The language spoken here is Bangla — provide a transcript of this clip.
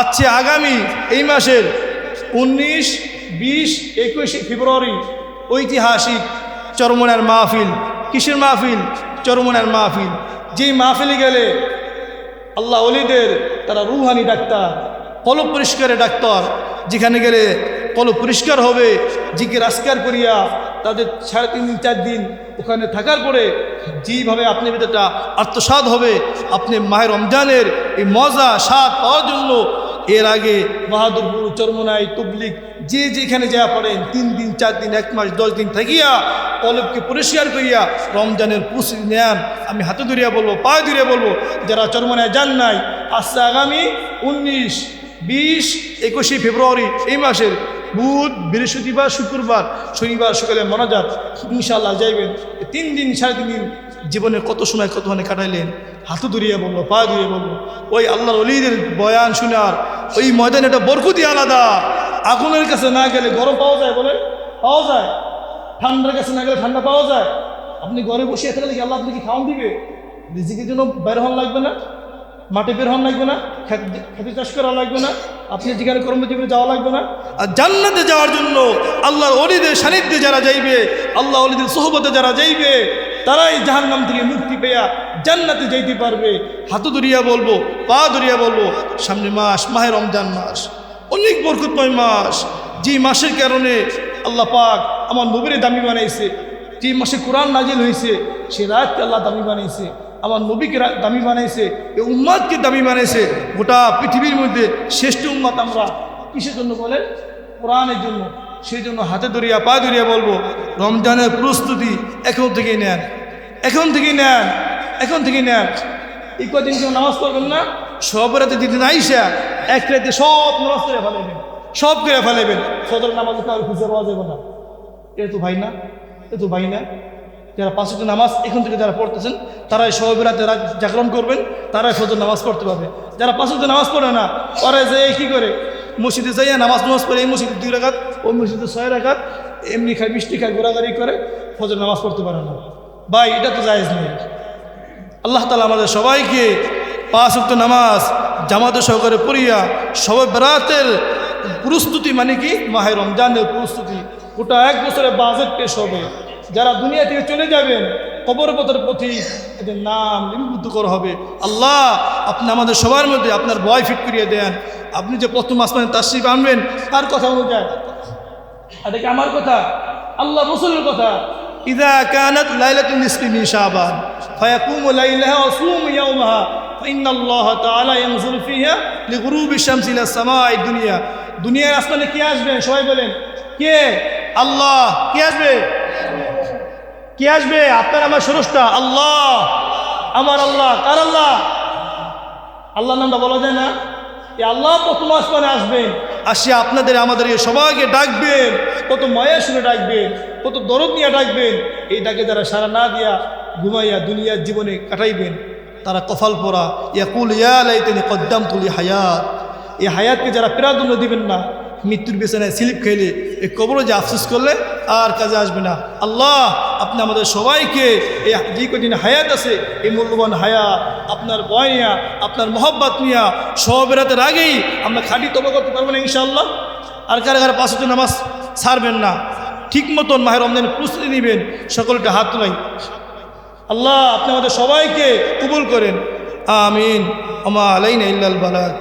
আজকে আগামী এই মাসের উনিশ, বিশ, একুশে ফেব্রুয়ারি ঐতিহাসিক চরমনার মাহফিল। কিসের মাহফিল? চরমনার মাহফিল। যেই মাহফিলে গেলে আল্লাহ অলিদের তারা রুহানি ডাক্তার, কলব পরিষ্কারের ডাক্তার। যেখানে গেলে কলব পরিষ্কার হবে জিকে রাস্কার করিয়া তাদের সাড়ে তিন দিন, চার দিন ওখানে থাকার পরে যেইভাবে আপনি ভিতরটা আত্মসাদ হবে, আপনি মাহের রমজানের এই মজা স্বাদ পাওয়ার জন্য এর আগে বাহাদুরপুর চরমনাই তবলিক যে যেখানে যা পড়েন, তিন দিন, চার দিন, এক মাস, দশ দিন থাকিয়া কলবকে পরিষ্কার করিয়া রমজানের প্রস্তুতি নেন। আমি হাতে ধরিয়া বলব, পায়ে ধরিয়া বলব, যারা চরমনায় যান নাই আসছে আগামী উনিশ, বিশ, একুশে ফেব্রুয়ারি এই মাসের বুধ, বৃহস্পতিবার, শুক্রবার, শনিবার সকালে মনাজাত ইনশাল্লাহ যাইবেন। তিন দিন, সাড়ে তিন দিন জীবনে কত সময় কত মানে কাটাইলেন, হাতু ধরিয়ে বলব পা ধরিয়ে বলব। ওই আল্লাহর অলিদের বয়ান শোনার ওই ময়দানে একটা বরকুতি আলাদা। আগুনের কাছে না গেলে গরম পাওয়া যায় বলে? পাওয়া যায়। ঠান্ডার কাছে না গেলে ঠান্ডা পাওয়া যায়। আপনি ঘরে বসে থাকলে কি আল্লাহ আপনাকে খাওয়ান দিবে? রিজিকের জন্য বের হন লাগবে না মাটি বের হন লাগবে না খেতে চাষ করা লাগবে না, আপনি যেখানে কর্মজীবনে যাওয়া লাগবে না। আর জান্নাতে যাওয়ার জন্য আল্লাহর অলিদের সান্নিধ্যে যারা যাইবে আল্লাহ অলিদের সোহবতে যারা যাইবে তারাই জাহান্নাম থেকে মুক্তি পেয়া জান্নাতে যাইতে পারবে। হাতু ধরিয়া বলব, পা ধরিয়া বলব, সামনে মাস, মাহে রমজান মাস, অনেক বরকতময় মাস। যে মাসের কারণে আল্লাহ পাক আমার নবীরে দামি বানাইছে, যে মাসে কোরআন নাজিল হয়েছে সে রাতকে আল্লাহ দামি বানাইছে। আমার নবীকে দামি বানাইছে এই উম্মাদকে দামি বানাইছে। গোটা পৃথিবীর মধ্যে শ্রেষ্ঠ উম্মাদ আমরা। কিসের জন্য বলেন? কোরআনের জন্য। সেই জন্য হাতে ধরিয়া, পা ধরিয়া বলব রমজানের প্রস্তুতি এখন থেকেই নেন। এখন থেকেই নেন। এখন থেকেই নেন। এই কদিন কেউ নামাজ পড়বেন না? সব রাতে দিদিন আইসা এক রাতে সব নামাজ করে ফেলাইবেন। সব করে ফেলাইবেন। ফজর নামাজ কারও খুঁজে পাওয়া যাবে না। এ তো ভাই না। এ তো ভাই না। যারা পাঁচশত নামাজ এখন থেকে যারা পড়তেছেন, তারাই সব রাতে জাগরণ করবেন, তারাই ফজর নামাজ পড়তে পারবে। যারা পাঁচশত নামাজ পড়ে না, ওরা যে কি করে? মসজিদে যাইয়া নামাজ নামাজ পড়ে এই মসজিদে দুই রাখাত ওই মসজিদে ছয় রাখাত এমনি খায়, মিষ্টি খায় ঘোরাঘুরি করে ফজর নামাজ পড়তে পারে না। ভাই, এটা তো জায়েজ নেই। আল্লাহ তালা আমাদের সবাইকে পাঁচ উক্ত নামাজ জামাতে সহকারে পড়িয়া সবে বেড়াতের প্রস্তুতি মানে কি? মাহে রমজানের প্রস্তুতি। গোটা এক বছরে বাজেট পেশ হবে। যারা দুনিয়া থেকে চলে যাবেন, কবর পথের প্রতি এদের নাম লিপিবদ্ধ করা হবে। আল্লাহ আপনি আমাদের সবার মধ্যে আপনার বয় ফিট করিয়ে দেন। আপনি যে প্রথম আসমানে তাশরিফ আনবেন, তার কথা অনুযায়ী। এটা কি আমার কথা আল্লাহ রসুলের কথা إذا كانت ليلة النصف من شعبان فيقوم ليلها وصوم يومها فإن الله تعالى ينزل فيها لغروب الشمس إلى السماء الدنيا দুনিয়ার আসমানে কে আসবেন সবাই বলেন কে আল্লাহ কে আসবে কে আসবে আপনার আমার স্রষ্টা আল্লাহ আমার আল্লাহ কার আল্লাহ আল্লাহর নামটা বলা যায় না এই আল্লাহ প্রথম আসমানে আসবেন আসিয়া আপনাদের, আমাদের এই সবাইকে ডাকবেন। কত মায়া শুনে ডাকবেন, কত দরদ নিয়ে ডাকবেন। এই ডাকে যারা সারা না দিয়া ঘুমাইয়া দুনিয়ার জীবনে কাটাইবেন, তারা কফাল পরা, ইয়াকুল, ইয়া লাইতেনি কদ্দাম তুলি হায়াত। এই হায়াতকে যারা প্রাধান্য দিবেন না, মৃত্যুর বিছানায় স্লিপ খেলে এই কবরে যে আফসোস করলে আর কাজে আসবে না। আল্লাহ, আপনি আমাদের সবাইকে এই যে কদিন হায়াত আছে, এই মূল্যবান হায়াত আপনার বয় নিয়া, আপনার মহব্বত নিয়া সব রাতের আগেই আমরা খাঁটি তবা করতে পারব না ইনশাআল্লাহ। আর কারা কারা পাঁচ নামাজ ছাড়বেন না ঠিক মতন মাহের রমজানের প্রস্তুতি নেবেন সকলকে হাত তোলাই। আল্লাহ আপনি আমাদের সবাইকে কবুল করেন। আমিন। আমা আলাইনা ইল্লাল বালাক